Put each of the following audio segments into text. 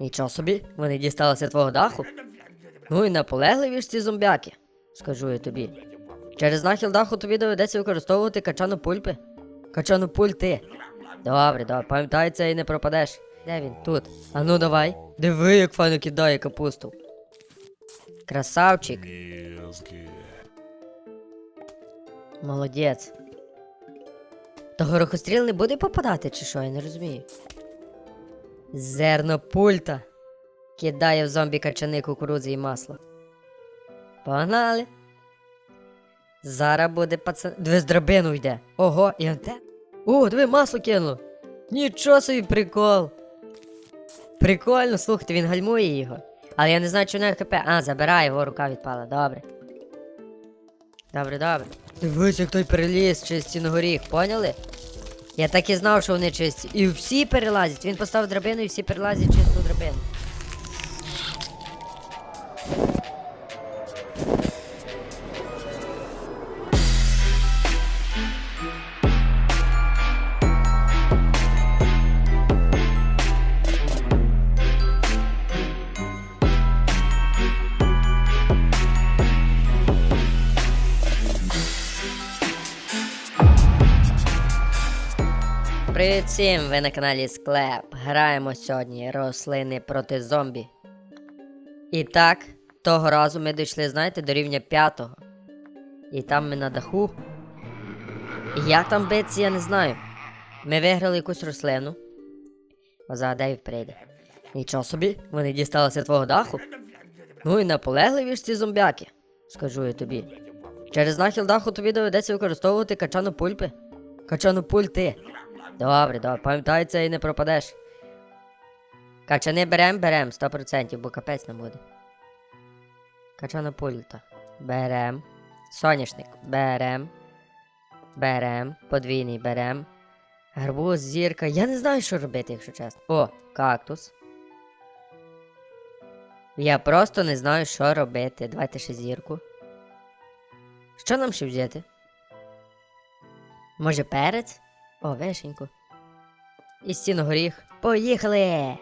Нічого собі, вони дісталися твого даху. Ну і наполегливі ж ці зомбяки, скажу я тобі. Через нахил даху тобі доведеться використовувати качану пульпи. Качану пульти. Добре, добре, пам'ятай це і не пропадеш. Де він? Тут. А ну давай. Диви, як файно кидає капусту. Красавчик. Молодець. То горохостріл не буде попадати, чи що, я не розумію. Зерно пульта. Кидає в зомбі качани кукурудзи і масло. Погнали. Зараз буде пацан. Диви з драбину йде. Ого, і антен. О, диви, масло кинуло. Нічого собі прикол. Прикольно, слухайте, він гальмує його. Але я не знаю, чи в нього хп. А, забирай, його рука відпала, добре. Добре, добре. Дивись, як той переліз через стіну горіх, поняли? Я так і знав, що вони чисті. І всі перелазять. Він поставив драбину і всі перелазять чисту драбину. Ви на каналі Склеп. Граємо сьогодні рослини проти зомбі. І так, того разу ми дійшли, знаєте, до рівня п'ятого. І там ми на даху. І як там биться, я не знаю. Ми виграли якусь рослину. О, Дейв прийде. Нічого собі, вони дісталися твого даху. Ну і наполегливі ж ці зомбяки, скажу я тобі. Через нахил даху тобі доведеться використовувати качану пульпи. Качану пульти. Добре, добре, пам'ятай це і не пропадеш. Качани берем, берем, 100%, бо капець нам буде. Качана пульта. Берем. Соняшник. Берем. Берем. Подвійний берем. Гарбуз, зірка. Я не знаю, що робити, якщо чесно. О, кактус. Я просто не знаю, що робити. Давайте ще зірку. Що нам ще взяти? Може перець? О, вишеньку. І стіну горіх. Поїхали!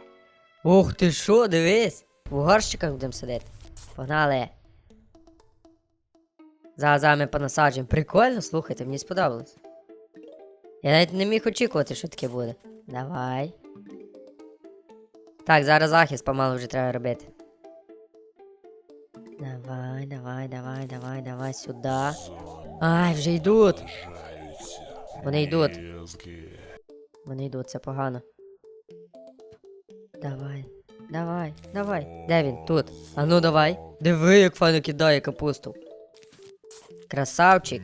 Ух ти що, дивись! В горщиках будемо сидіти. Погнали. Ми понасаджуємо. Прикольно, слухайте, мені сподобалось. Я навіть не міг очікувати, що таке буде. Давай. Так, зараз захист помалу вже треба робити. Давай, давай, давай, давай, давай сюди. Ай, вже йдуть. Вони йдуть. Вони йдуть, це погано. Давай, давай, давай. Де він? Тут. А ну давай. Диви, як файно кидає капусту. Красавчик.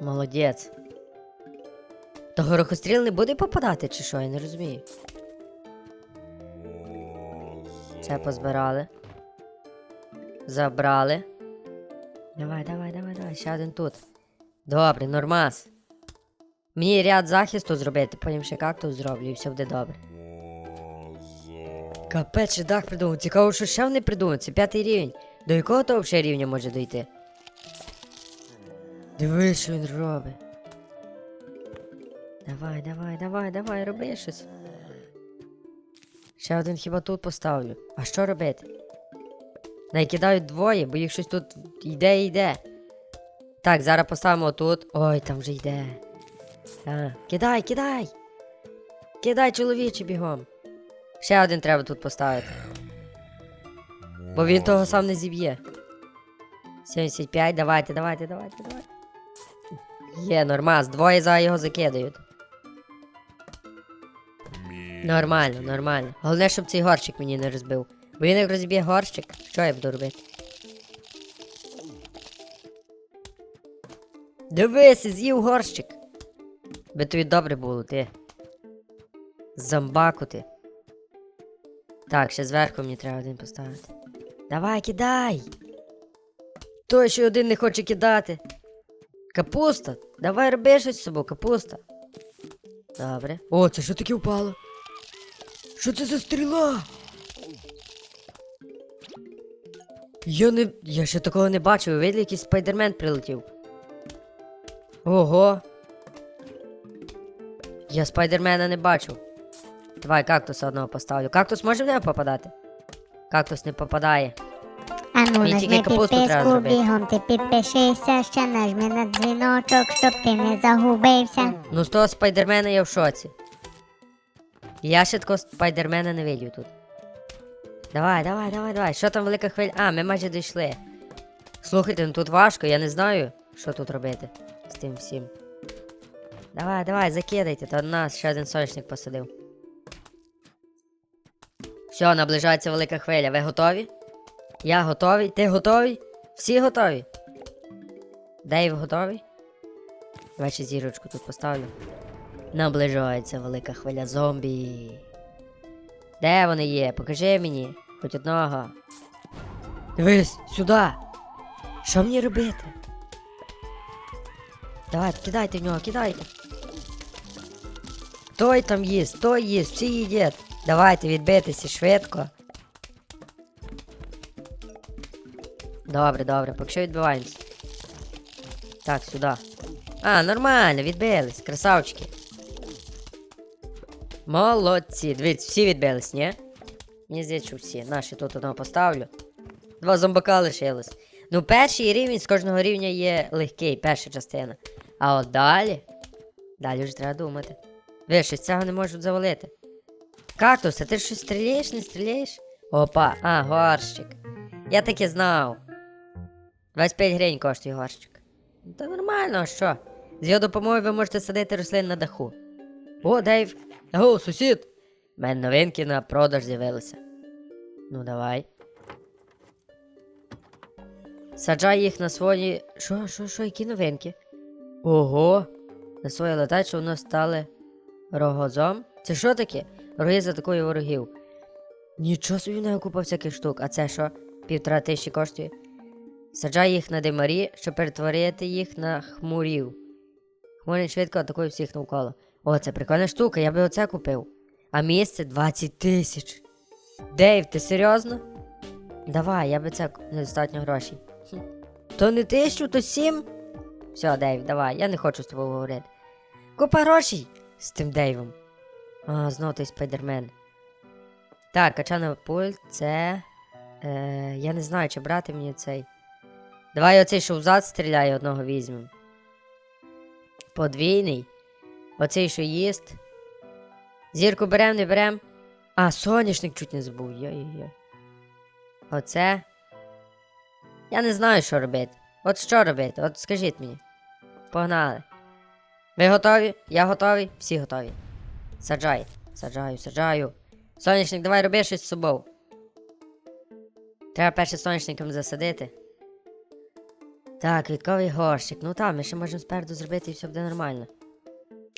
Молодець. То горохостріл не буде попадати, чи що? Я не розумію. Це позбирали. Забрали. Давай, давай, давай, давай. Ще один тут. Добре, нормас. Мені ряд захисту зробити, потім ще кактус зроблю і все буде добре. Капець, ще дах придумав. Цікаво, що ще вони придумають. Це п'ятий рівень. До якого того ще рівня може дойти? Диви, що він робить. Давай, давай, давай, давай, роби щось. Ще один хіба тут поставлю. А що робити? Найкидають двоє, бо їх щось тут йде і йде. Так, зараз поставимо тут. Ой, там вже йде. А, кидай, кидай! Кидай, чоловіче, бігом. Ще один треба тут поставити. Бо він того сам не зіб'є. 75, давайте, давайте, давайте, давайте. Є, нормас, двоє за його закидають. Нормально, нормально. Головне, щоб цей горщик мені не розбив. Бо він як розб'є горщик, що я буду робити? Дивись, з'їв горщик. Би тобі добре було, ти. Зомбаку ти. Так, ще зверху мені треба один поставити. Давай, кидай! Той, що один не хоче кидати. Капуста! Давай роби щось з собою, капуста. Добре. О, це що таке впало? Що це за стріла? Я не. Я ще такого не бачив. Ви якийсь спайдермен прилетів. Ого. Я спайдермена не бачив. Давай кактуса одного поставлю. Кактус може в нього попадати? Кактус не попадає. А ну Мені нажми капусту треба підписку, зробити. бігом ти підпишися, ще нажми на дзвіночок, щоб ти не загубився. Ну з того спайдермена я в шоці. Я ще такого спайдермена не видів тут. Давай, давай, давай, давай. Що там велика хвиля? А, ми майже дійшли. Слухайте, ну тут важко, я не знаю, що тут робити з тим всім. Давай, давай, закидайте, то нас ще один сонячник посадив. Все, наближається велика хвиля. Ви готові? Я готовий. Ти готовий? Всі готові? Дейв готовий? Давай зірочку тут поставлю. Наближається велика хвиля зомбі. Де вони є? Покажи мені. Хоч одного. Дивись, сюди. Що мені робити? Давай, кидайте в нього, кидайте. Той там їсть, той їсть, всі їдять. Давайте відбитися швидко. Добре, добре, поки що відбиваємось. Так, сюди. А, нормально, відбились, красавчики. Молодці. Дивіться, всі відбились, ні? Мені здається, всі. Наші тут одного поставлю. Два зомбака лишилось. Ну, перший рівень з кожного рівня є легкий, перша частина. А от далі. Далі вже треба думати. Ви щось цього не можуть завалити. Кактус, а ти щось стріляєш, не стріляєш? Опа, а, горщик. Я таки знав. 25 гривень коштує горщик. Та нормально, а що? З його допомогою ви можете садити рослин на даху. О, Дейв! О, сусід! У мене новинки на продаж з'явилися. Ну, давай. Саджай їх на свої. Що, що, що, які новинки? Ого! На свої летачі воно стали рогозом. Це що таке? Роги за такою ворогів. Нічого собі не купа всяких штук. А це що? Півтора тисячі коштує. Саджай їх на димарі, щоб перетворити їх на хмурів. Хмурі швидко атакують всіх навколо. О, це прикольна штука, я би оце купив. А місце 20 тисяч. Дейв, ти серйозно? Давай, я би це недостатньо грошей. То не тисячу, то сім. Все, Дейв, давай, я не хочу з тобою говорити. Купа грошей з тим Дейвом. А, знов той спайдермен. Так, качана пульт, це. Е, я не знаю, чи брати мені цей. Давай оцей, що взад стріляє, одного візьмемо. Подвійний. Оцей, що їсть. Зірку берем, не берем. А, соняшник чуть не забув. Йой-йой. Оце. Я не знаю, що робити. От що робити? От скажіть мені. Погнали. Ви готові? Я готовий? Всі готові. Саджай. Саджаю, саджаю. Соняшник, давай роби щось з собою. Треба перше соняшником засадити. Так, квітковий горщик. Ну там, ми ще можемо спереду зробити і все буде нормально.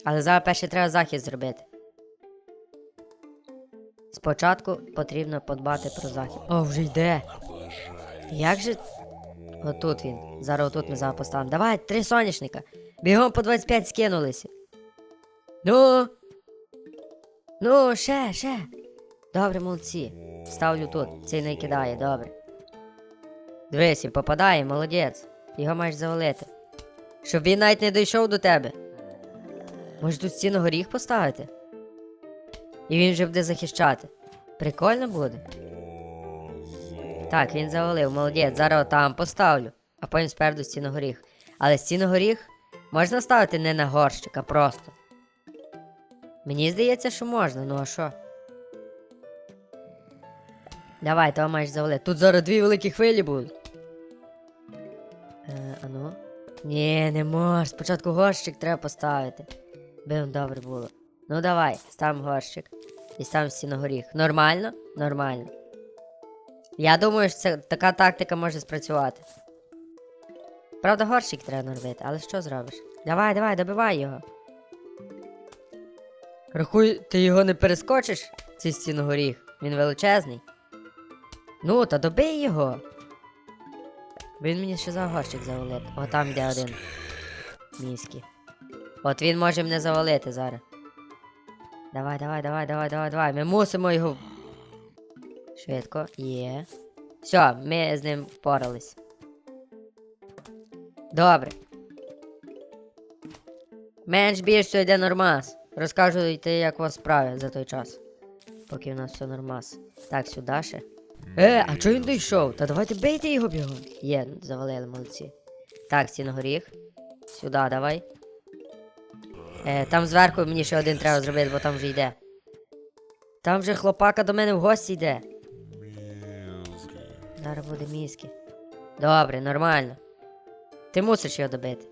Але зараз перше треба захист зробити. Спочатку потрібно подбати про захист. О, вже йде. Як же. Отут він. Зараз отут ми зараз поставимо. Давай, три соняшника. Бігом по 25 скинулися. Ну. Ну, ще, ще. Добре, молодці. Ставлю тут. Цей не кидає, добре. Дивись, попадає, молодець. Його маєш завалити. Щоб він навіть не дійшов до тебе. Може тут стіну горіх поставити? І він вже буде захищати. Прикольно буде. Так, він завалив, молодець. Зараз там поставлю, а потім спереду стіну горіх. Але стіну горіх можна ставити не на горщик, а просто. Мені здається, що можна, ну а що? Давай, того маєш завалити. Тут зараз дві великі хвилі будуть. Е, а ну? Ні, не можеш. Спочатку горщик треба поставити. Би добре було. Ну давай, ставимо горщик. І ставимо стіногоріх. Нормально? Нормально. Я думаю, що це, така тактика може спрацювати. Правда, горщик треба робити, але що зробиш? Давай, давай, добивай його. Рахуй, ти його не перескочиш, цей стіну горіх. Він величезний. Ну, та добий його. Він мені ще за горщик завалив. О, там де один. Міський. От він може мене завалити зараз. Давай, давай, давай, давай, давай, давай. Ми мусимо його. Швидко. Є. Все, ми з ним впорались. Добре. Менш більш все йде нормас. Розкажуйте, як у вас справи за той час. Поки в нас все нормас. Так, сюди ще. Е, а чого він дійшов? Та давайте бейте його бігом. Є, завалили, молодці. Так, стіногоріх. Сюди давай. Е, там зверху мені ще один треба зробити, бо там вже йде. Там вже хлопака до мене в гості йде. Зараз буде мізки. Добре, нормально. Ти мусиш його добити.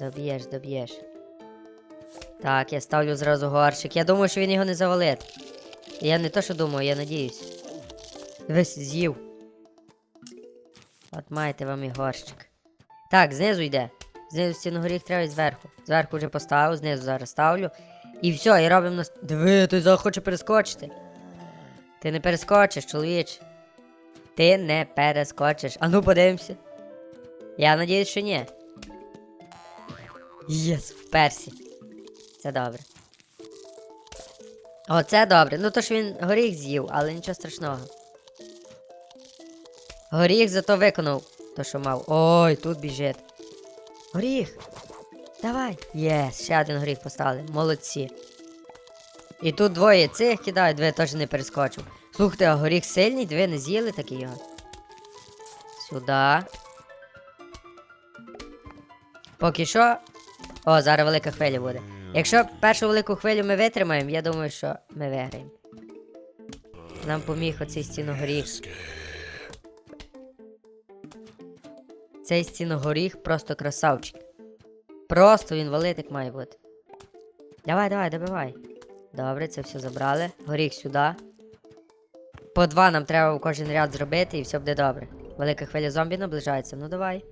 Доб'єш, доб'єш. Так, я ставлю зразу горщик. Я думаю, що він його не завалить. Я не то, що думаю, я надіюсь. Весь з'їв. От маєте вам і горщик. Так, знизу йде. Знизу стіногоріх треба і зверху. Зверху вже поставив, знизу зараз ставлю. І все, і робимо нас. Диви, той захоче перескочити. Ти не перескочиш, чоловіч. Ти не перескочиш. А ну подивимося. Я надіюсь, що ні. Єс, вперся. Це добре. Оце добре. Ну то ж він горіх з'їв, але нічого страшного. Горіх зато виконав то, що мав. Ой, тут біжить. Горіх. Давай. Єс, ще один горіх поставили. Молодці. І тут двоє цих кидають, двоє теж не перескочив. Слухайте, а горіх сильний, дві не з'їли такий його. Сюди. Поки що. О, зараз велика хвиля буде. Якщо першу велику хвилю ми витримаємо, я думаю, що ми виграємо. Нам поміг оцей стіногоріх. Цей стіногоріх просто красавчик. Просто він валитик має бути. Давай, давай, добивай. Добре, це все забрали. Горіх сюди. По два нам треба в кожен ряд зробити і все буде добре. Велика хвиля зомбі наближається. Ну давай.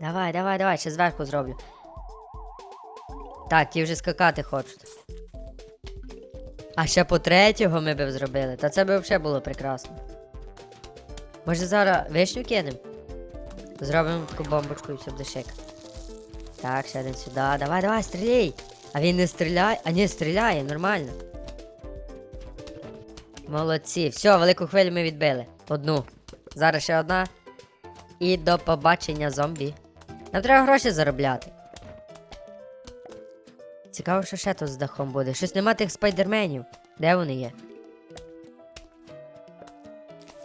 Давай, давай, давай, ще зверху зроблю. Так, ті вже скакати хочуть. А ще по третього ми б зробили. Та це б взагалі було прекрасно. Може зараз вишню кинемо? Зробимо таку бомбочку і все буде шик. Так, ще один сюди. Давай, давай, стріляй! А він не стріляє. А ні, стріляє, нормально. Молодці. Все, велику хвилю ми відбили. Одну. Зараз ще одна. І до побачення зомбі. Нам треба гроші заробляти. Цікаво, що ще тут з дахом буде. Щось нема тих спайдерменів. Де вони є?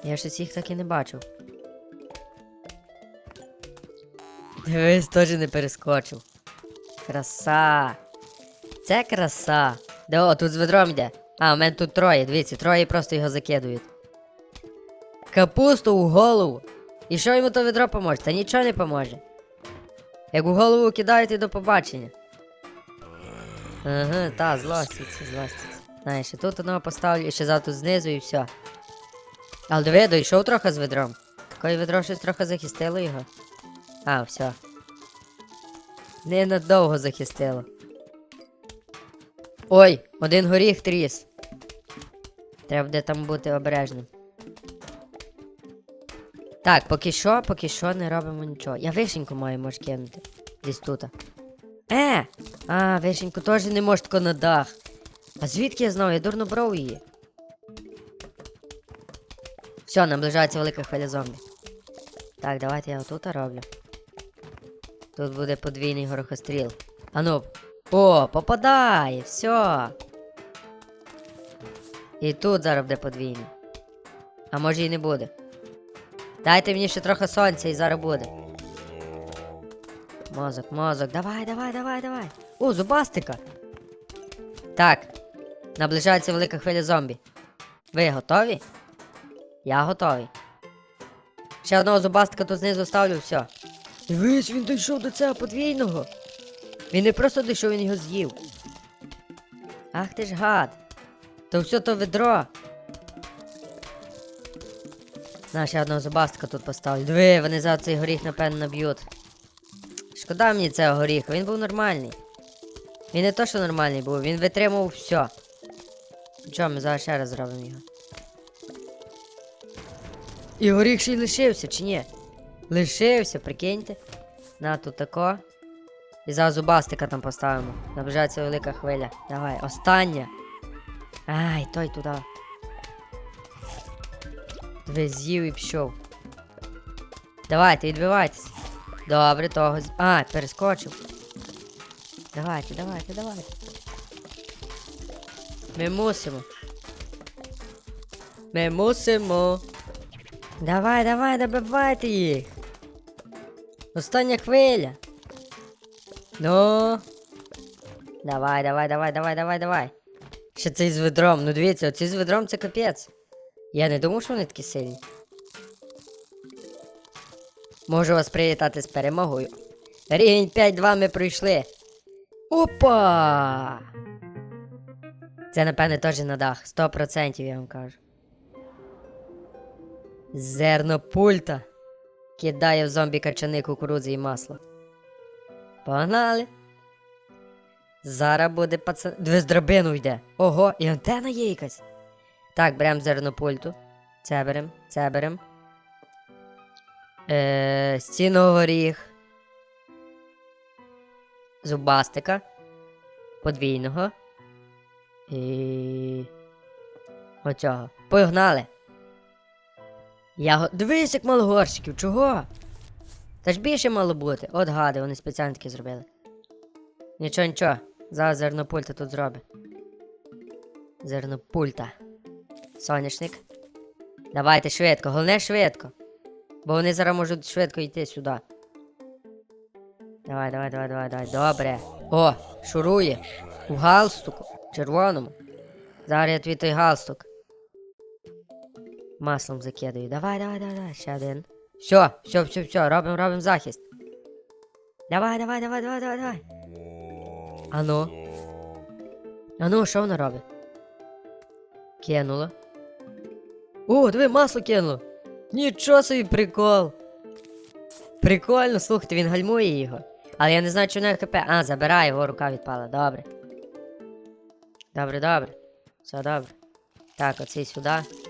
Я щось їх так і не бачив. Дивись, теж не перескочив. Краса. Це краса. Де о, тут з ведром йде. А, у мене тут троє, дивіться, троє просто його закидують. Капусту у голову. І що йому то ведро поможе? Та нічого не поможе. Як у голову кидають і до побачення. Ага, та, злоститься, злоститься. Знаєш, тут одного поставлю, і ще завтра знизу і все. Але диви, дійшов трохи з ведром. Такое ведро щось трохи захистило його. А, все. Ненадовго захистило. Ой, один горіх тріс. Треба буде там бути обережним. Так, поки що, поки що не робимо нічого. Я вишеньку маю може кинути. Десь тут. Е! А, вишеньку теж не може тако на дах. А звідки я знав? Я дурно брав її. Все, наближається велика хвиля зомбі. Так, давайте я отут роблю. Тут буде подвійний горохостріл. Ану. О, попадає, все. І тут зараз буде подвійний. А може і не буде. Дайте мені ще трохи сонця і зараз буде. Мозок, мозок, давай, давай, давай, давай. О, зубастика. Так. Наближається велика хвиля зомбі. Ви готові? Я готовий. Ще одного зубастика тут знизу ставлю, все. Дивись, він дійшов до цього подвійного. Він не просто дійшов, він його з'їв. Ах ти ж гад. То все то ведро. На, ще одного зубастика тут поставлю. Диви, вони за цей горіх, напевно, наб'ють. Шкода мені цього горіха, він був нормальний. Він не то, що нормальний був, він витримував все. Нічого, ми зараз ще раз зробимо його. І горіх ще й лишився, чи ні? Лишився, прикиньте. На тут тако. І зараз зубастика там поставимо. Наближається велика хвиля. Давай, остання. Ай, той туди. Диви, з'їв і пішов. Давайте, відбивайтесь. Добре, того. А, перескочив. Давайте, давайте, давайте. Ми мусимо. Ми мусимо. Давай, давай, добивайте їх. Остання хвиля. Ну. Давай, давай, давай, давай, давай, давай. Ще цей з ведром. Ну дивіться, оці з ведром це капець. Я не думав, що вони такі сильні. Можу вас привітати з перемогою. Рівень 5-2 ми пройшли. Опа! Це, напевне, теж на дах. 100% я вам кажу. Зерно пульта. Кидає в зомбі качани кукурудзи і масло. Погнали. Зараз буде пацан. Диви з драбину йде. Ого, і антена є якась. Так, беремо зерно пульту. Це берем, це берем. Е, стіногоріх. Зубастика. Подвійного. І. Оцього. Погнали. Я го... Дивись, як мало горщиків, чого? Та ж більше мало бути. От гади, вони спеціально такі зробили. Нічого, нічого. Зараз зернопульта тут зробить. Зернопульта. Соняшник. Давайте швидко, головне швидко. Бо вони зараз можуть швидко йти сюди. Давай, давай, давай, давай, давай. Добре. О, шурує. У галстуку. Червоному. Зараз я твій той галстук. Маслом закидаю. Давай, давай, давай, давай. Ще один. Все, все, все, все, робимо, робимо захист. Давай, давай, давай, давай, давай, давай. Ану. Ану, що вона робить? Кинула. О, диви, масло кинуло. Нічого собі прикол. Прикольно, слухайте, він гальмує його. Але я не знаю, чи в нього хп. А, забирає, його рука відпала. Добре. Добре, добре. Все добре. Так, оцей сюди.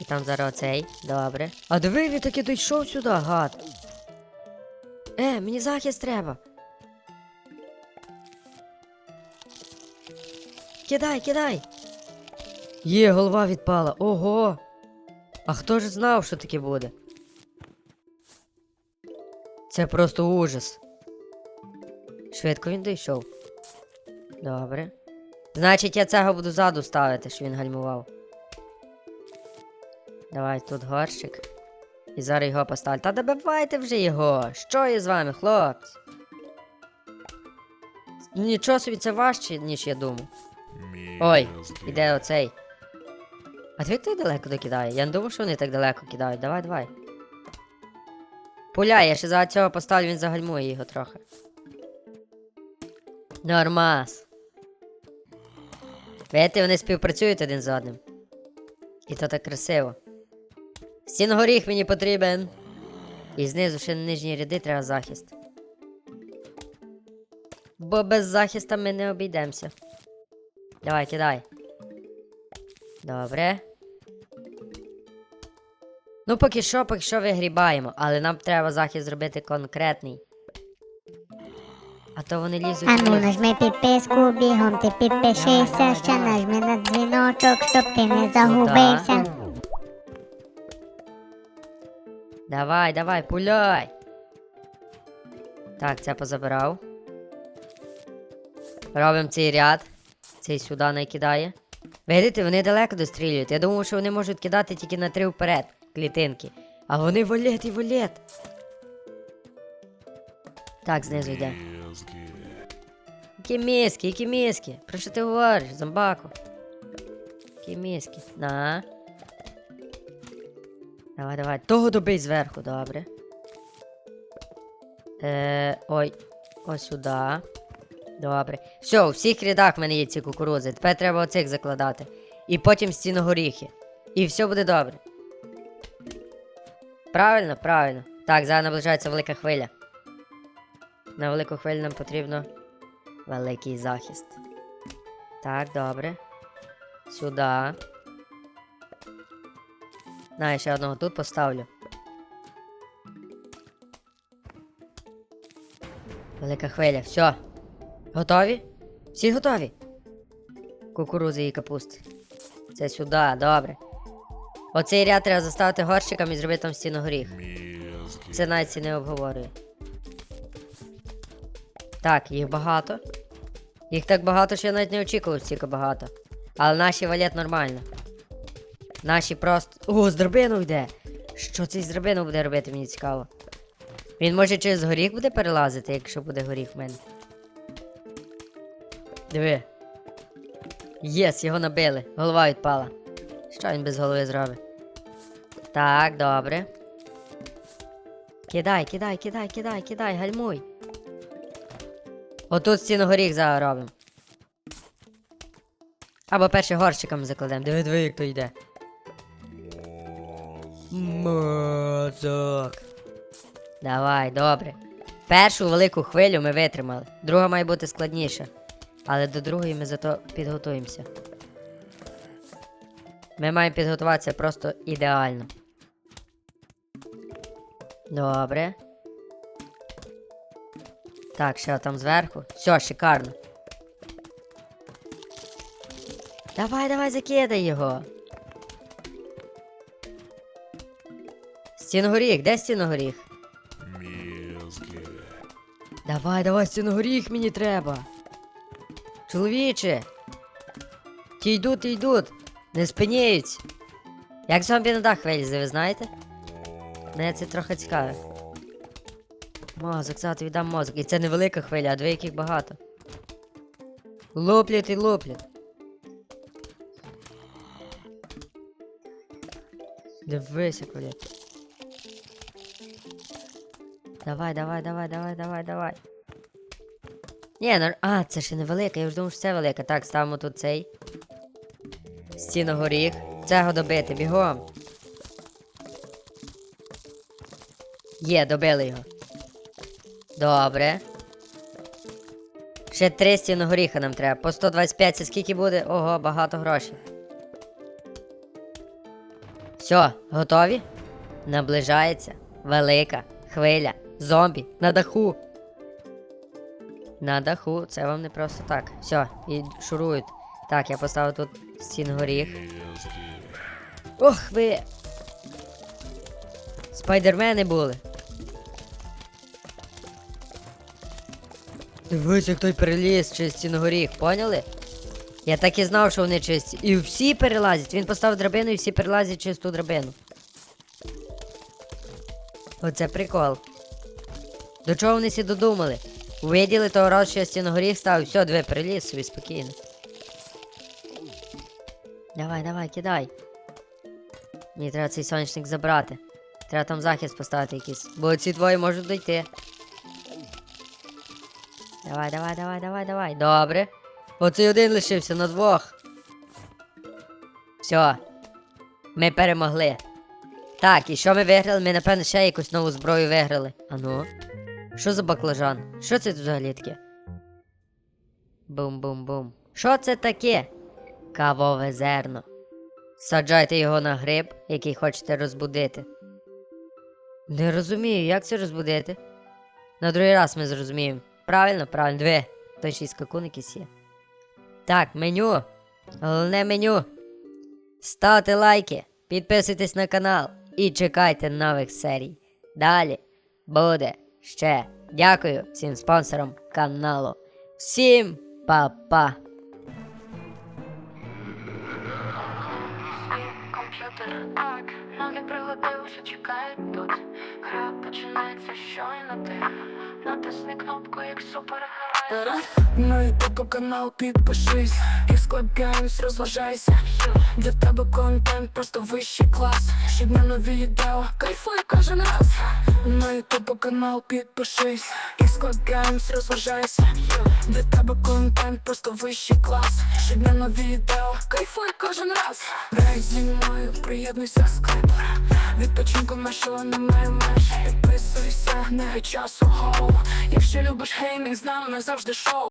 І там зараз оцей. Добре. А диви, він таки дійшов сюди, гад. Е, мені захист треба. Кидай, кидай. Є, голова відпала. Ого. А хто ж знав, що таке буде? Це просто ужас. Швидко він дійшов. Добре. Значить, я цього буду ззаду ставити, що він гальмував. Давай тут горщик. І зараз його поставлю. Та добивайте вже його. Що є з вами, хлопці? Нічого собі це важче, ніж я думав. Ой, іде оцей. А ти ти далеко докидає? Я не думав, що вони так далеко кидають. Давай, давай. Пуляй, я ще за цього поставлю, він загальмує його трохи. Нормас. Видите, вони співпрацюють один з одним. І то так красиво. Стінгоріх мені потрібен. І знизу ще на нижні ряди треба захист. Бо без захиста ми не обійдемося. Давай, кидай. Добре. Ну, поки що, поки що вигрібаємо, але нам треба захист зробити конкретний. А то вони лізуть. Ану, лізуть. нажми підписку, бігом ти підпишися, ще нажми на дзвіночок, щоб ти не загубився. Давай, давай, пуляй. Так, це позабирав. Робимо цей ряд. Цей сюди накидає. Видите, вони далеко дострілюють. Я думав, що вони можуть кидати тільки на три вперед клітинки. А вони валет і валет. Так, знизу йде. Мізки. Які миски, які миски? Про що ти говориш, зомбаку? Які миски? На. Давай, давай. Того добий зверху, добре. Е, ой. Ось сюди. Добре. Все, у всіх рядах в мене є ці кукурудзи. Тепер треба оцих закладати. І потім стіногоріхи. І все буде добре. Правильно, правильно. Так, зараз наближається велика хвиля. На велику хвилю нам потрібно великий захист. Так, добре. Сюди. На, я ще одного тут поставлю. Велика хвиля, все. Готові? Всі готові? Кукурузи і капусти. Це сюди, добре. Оцей ряд треба заставити горщиком і зробити там стіну горіх. Це навіть не обговорює. Так, їх багато. Їх так багато, що я навіть не очікував стільки багато. Але наші валять нормально. Наші просто. О, з драбину йде! Що цей з драбину буде робити, мені цікаво. Він може через горіх буде перелазити, якщо буде горіх в мене. Диви. Єс, його набили. Голова відпала. Що він без голови зробить? Так, добре. Кидай, кидай, кидай, кидай, кидай, гальмуй. Отут стіну горіх зараз робимо. Або перше горщиком закладемо. Диви, диви, як то йде. Мозок. Давай, добре. Першу велику хвилю ми витримали. Друга має бути складніша. Але до другої ми зато підготуємося. Ми маємо підготуватися просто ідеально. Добре. Так, ще там зверху. Все, шикарно. Давай, давай, закидай його. Стінгоріх, де стінгоріх? Мізки. Давай, давай, стінгоріх мені треба. Чоловіче. Ті йдуть, ті йдуть. Не спиняються. Як зомбі на дах вилізе, ви знаєте? Мене це трохи цікаве. Мозок, зараз віддам мозок. І це не велика хвиля, а дві яких багато. Луплять і луплять. Дивися, коли. Давай, давай, давай, давай, давай, давай. Ні, ну. А, це ще не велика, я вже думав, що це велика. Так, ставимо тут цей. Стіну горіх. Цього добити, бігом. Є, добили його. Добре. Ще три стіну горіха нам треба. По 125 це скільки буде? Ого, багато грошей. Все, готові? Наближається велика хвиля зомбі на даху. На даху, це вам не просто так. Все, і шурують. Так, я поставив тут стін горіх. Ох ви. Спайдермени були. Дивись, як той переліз через стіну горіх, поняли? Я так і знав, що вони чисті. І всі перелазять. Він поставив драбину і всі перелазять через ту драбину. Оце прикол. До чого вони всі додумали? Виділи того разу, що я стіну горіх ставив, все, диви, переліз собі спокійно. Давай, давай, кидай. Мені треба цей сонячник забрати. Треба там захист поставити якийсь. Бо ці двоє можуть дойти. Давай, давай, давай, давай, давай. Добре. Оцей один лишився на двох. Все. Ми перемогли. Так, і що ми виграли? Ми, напевно, ще якусь нову зброю виграли. Ану. Що за баклажан? Що це тут взагалі таке? Бум-бум-бум. Що це таке? Кавове зерно. Саджайте його на гриб, який хочете розбудити. Не розумію, як це розбудити. На другий раз ми зрозуміємо. Правильно, правильно, диви. Той ще й скакун якийсь є. Так, меню. Головне меню. Ставте лайки, підписуйтесь на канал і чекайте нових серій. Далі буде ще. Дякую всім спонсорам каналу. Всім па-па! комп'ютер так, ноги пригодився, чекають тут. Гра починається щойно ти. Натисни кнопку, як супергерой. На ютуб канал підпишись і складаємось, розважайся Для тебе контент просто вищий клас Щоб на нові відео кайфуй кожен раз На ютубу канал підпишись і складаємось, розважайся. Для тебе контент просто вищий клас. Щоб на нові відео кайфуй кожен раз. Грай зі мною, приєднуйся скрипер Відпочинку нашого немає меж. Підписуйся, не часу гоу. Якщо любиш геймінг, з нами завжди шоу